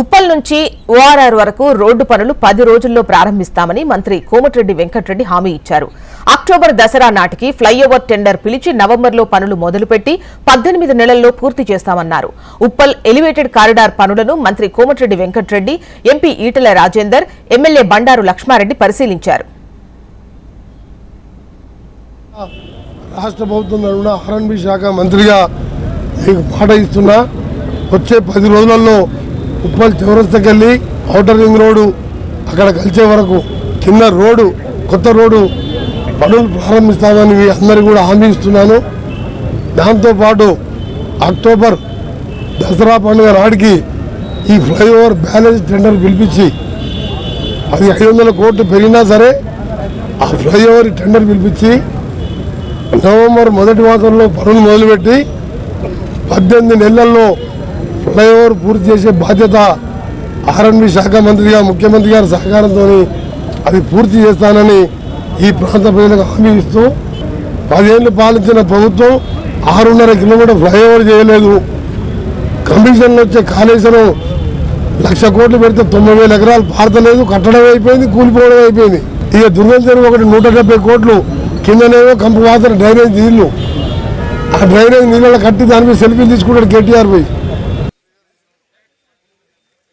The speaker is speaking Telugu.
ఉప్పల్ నుంచి ఓఆర్ఆర్ వరకు రోడ్డు పనులు పది రోజుల్లో ప్రారంభిస్తామని మంత్రి కోమటిరెడ్డి వెంకటరెడ్డి హామీ ఇచ్చారు. అక్టోబర్ దసరా నాటికి ఫ్లైఓవర్ టెండర్ పిలిచి నవంబర్లో పనులు మొదలుపెట్టి పద్దెనిమిది నెలల్లో పూర్తి చేస్తామన్నారు. ఉప్పల్ ఎలివేటెడ్ కారిడార్ పనులను మంత్రి కోమటిరెడ్డి వెంకటరెడ్డి ఎంపీ ఈటల రాజేందర్ ఎమ్మెల్యే బండారు లక్ష్మారెడ్డి పరిశీలించారు. రాష్ట్ర ప్రభుత్వం ఆర్ఎన్బి శాఖ మంత్రిగా మాట ఇస్తున్నా. వచ్చే పది రోజులలో ఉప్పల్ చౌరస్తకి వెళ్ళి ఔటర్ రింగ్ రోడ్డు అక్కడ కలిసే వరకు కింద రోడ్డు కొత్త రోడ్డు పనులు ప్రారంభిస్తామని అందరికీ కూడా హామీ ఇస్తున్నాను. దాంతోపాటు అక్టోబర్ దసరా పండుగ నాటికి ఈ ఫ్లైఓవర్ బ్యాలెన్స్ టెండర్ పిలిపించి అది ఐదు వందల కోట్లు పెరిగినా సరే ఆ ఫ్లైఓవర్ టెండర్ పిలిపించి నవంబర్ మొదటి మాసంలో పనులు మొదలుపెట్టి పద్దెనిమిది నెలల్లో ఫ్లైఓవర్ పూర్తి చేసే బాధ్యత ఆర్ఎన్బి శాఖ మంత్రిగా ముఖ్యమంత్రి గారి సహకారంతో అది పూర్తి చేస్తానని ఈ ప్రాంత ప్రజలకు హామీ ఇస్తూ పదేళ్ళు పాలించిన ప్రభుత్వం ఆరున్నర కిలోమీటర్ ఫ్లైఓవర్ చేయలేదు. కమిషన్లు వచ్చే కాళేశ్వరం లక్ష కోట్లు పెడితే తొంభై వేల ఎకరాలు పారతలేదు కట్టడం అయిపోయింది కూలిపోవడం అయిపోయింది. ఇక దుర్గం చెరువు ఒకటి నూట డెబ్బై కోట్లు కిందనేమో కంపు వాసన డ్రైనేజ్ నీళ్ళు. ఆ డ్రైనేజ్ నీళ్ళలో కట్టి దాని మీద సెల్ఫీలు తీసుకుంటాడు కేటీఆర్ పోయి.